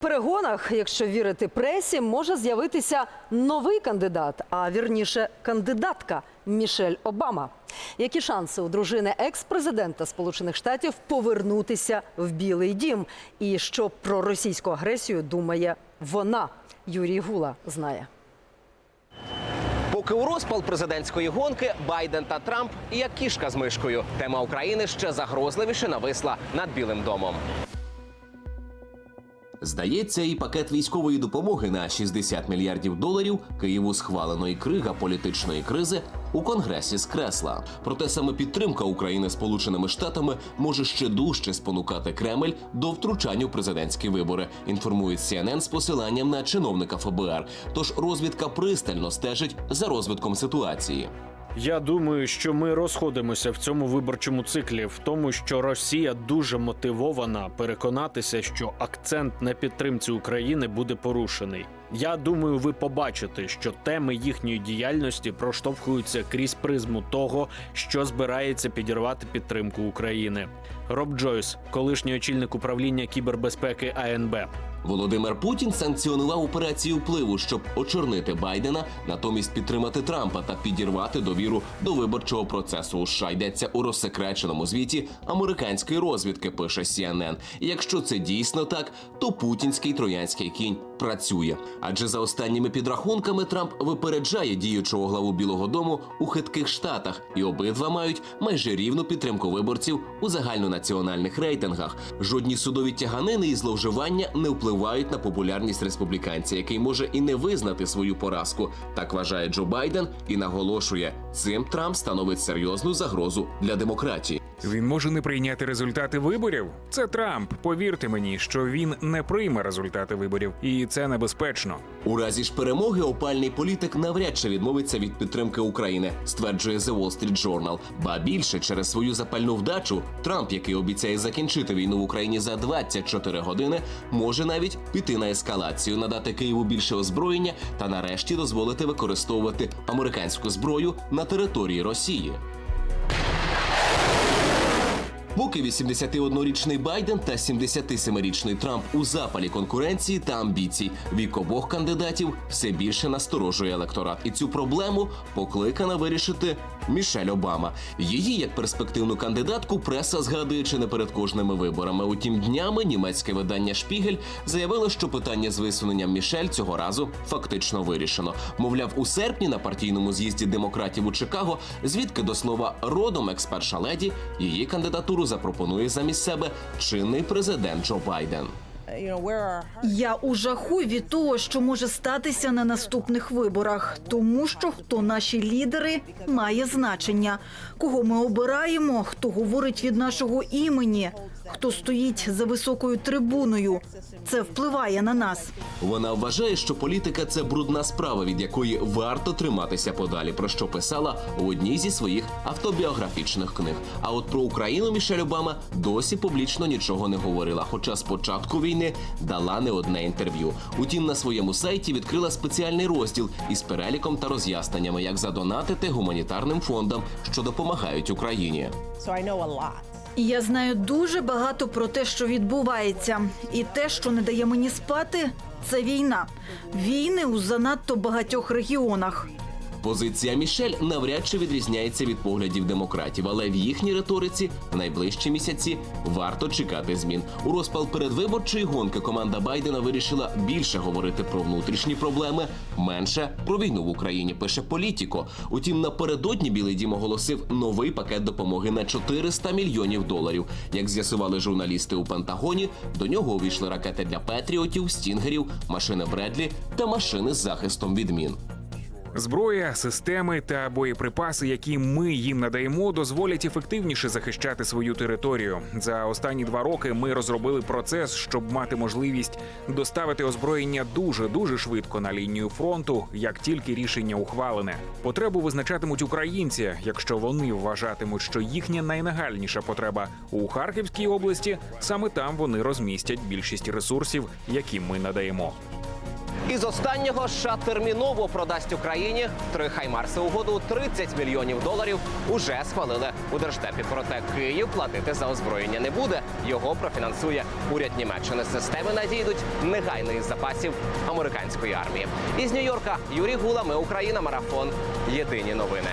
перегонах, якщо вірити пресі, може з'явитися новий кандидат, а вірніше кандидатка Мішель Обама. Які шанси у дружини екс-президента Сполучених Штатів повернутися в Білий Дім? І що про російську агресію думає вона? Юрій Гула знає. Поки у розпал президентської гонки Байден та Трамп як кішка з мишкою. Тема України ще загрозливіше нависла над Білим домом. Здається, і пакет військової допомоги на 60 мільярдів доларів Києву схваленої крига політичної кризи у конгресі з кресла. Проте саме підтримка України Сполученими Штатами може ще дужче спонукати Кремль до втручання у президентські вибори. Інформує CNN з посиланням на чиновника ФБР. Тож розвідка пристально стежить за розвитком ситуації. Я думаю, що ми розходимося в цьому виборчому циклі, в тому, що Росія дуже мотивована переконатися, що акцент на підтримці України буде порушений. Я думаю, ви побачите, що теми їхньої діяльності проштовхуються крізь призму того, що збирається підірвати підтримку України. Роб Джойс, колишній очільник управління кібербезпеки АНБ. Володимир Путін санкціонував операцію впливу, щоб очорнити Байдена, натомість підтримати Трампа та підірвати довіру до виборчого процесу. у США йдеться у розсекреченому звіті американської розвідки. Пише CNN. І якщо це дійсно так, то путінський троянський кінь працює. Адже за останніми підрахунками Трамп випереджає діючого главу Білого Дому у хитких штатах, і обидва мають майже рівну підтримку виборців у загальнонаціональних рейтингах. Жодні судові тяганини і зловживання не впливають на популярність республіканця, який може і не визнати свою поразку. Так вважає Джо Байден і наголошує, цим Трамп становить серйозну загрозу для демократії. Він може не прийняти результати виборів. Це Трамп. Повірте мені, що він не прийме результати виборів, і це небезпечно. У разі ж перемоги опальний політик навряд чи відмовиться від підтримки України, стверджує The Wall Street Journal. Ба більше через свою запальну вдачу Трамп, який обіцяє закінчити війну в Україні за 24 години, може навіть піти на ескалацію, надати Києву більше озброєння та нарешті дозволити використовувати американську зброю на території Росії. Поки 81-річний Байден та 77-річний Трамп у запалі конкуренції та амбіцій, вік обох кандидатів все більше насторожує електорат. І цю проблему покликана вирішити Мішель Обама. Її як перспективну кандидатку преса згадує чи не перед кожними виборами. Утім, днями німецьке видання Шпігель заявило, що питання з висуненням Мішель цього разу фактично вирішено. Мовляв, у серпні на партійному з'їзді демократів у Чикаго, звідки до слова родом екс-перша леді, її кандидатуру запропонує замість себе чинний президент Джо Байден. Я у жаху від того, що може статися на наступних виборах, тому що хто наші лідери має значення, кого ми обираємо, хто говорить від нашого імені, хто стоїть за високою трибуною. Це впливає на нас. Вона вважає, що політика це брудна справа, від якої варто триматися подалі, про що писала у одній зі своїх автобіографічних книг. А от про Україну Мішель Обама досі публічно нічого не говорила. Хоча з початку війни дала не одне інтерв'ю. Утім, на своєму сайті відкрила спеціальний розділ із переліком та роз'ясненнями, як задонатити гуманітарним фондам, що допомагають Україні. So I know a lot. Я знаю дуже багато про те, що відбувається, і те, що не дає мені спати, це війна. Війни у занадто багатьох регіонах. Позиція Мішель навряд чи відрізняється від поглядів демократів, але в їхній риториці в найближчі місяці варто чекати змін. У розпал передвиборчої гонки команда Байдена вирішила більше говорити про внутрішні проблеми, менше про війну в Україні. Пише політіко. Утім, напередодні Білий Дім оголосив новий пакет допомоги на 400 мільйонів доларів. Як з'ясували журналісти у Пентагоні, до нього увійшли ракети для Петріотів, стінгерів, машини Бредлі та машини з захистом від мін. Зброя, системи та боєприпаси, які ми їм надаємо, дозволять ефективніше захищати свою територію. За останні два роки ми розробили процес, щоб мати можливість доставити озброєння дуже дуже швидко на лінію фронту, як тільки рішення ухвалене. Потребу визначатимуть українці, якщо вони вважатимуть, що їхня найнагальніша потреба у Харківській області, саме там вони розмістять більшість ресурсів, які ми надаємо. Із останнього США терміново продасть Україні три хаймарси угоду 30 мільйонів доларів. Уже схвалили у держдепі. Проте Київ платити за озброєння не буде. Його профінансує уряд Німеччини. Системи надійдуть негайно із запасів американської армії. Із Нью-Йорка Юрій Гула. Ми Україна. Марафон. Єдині новини.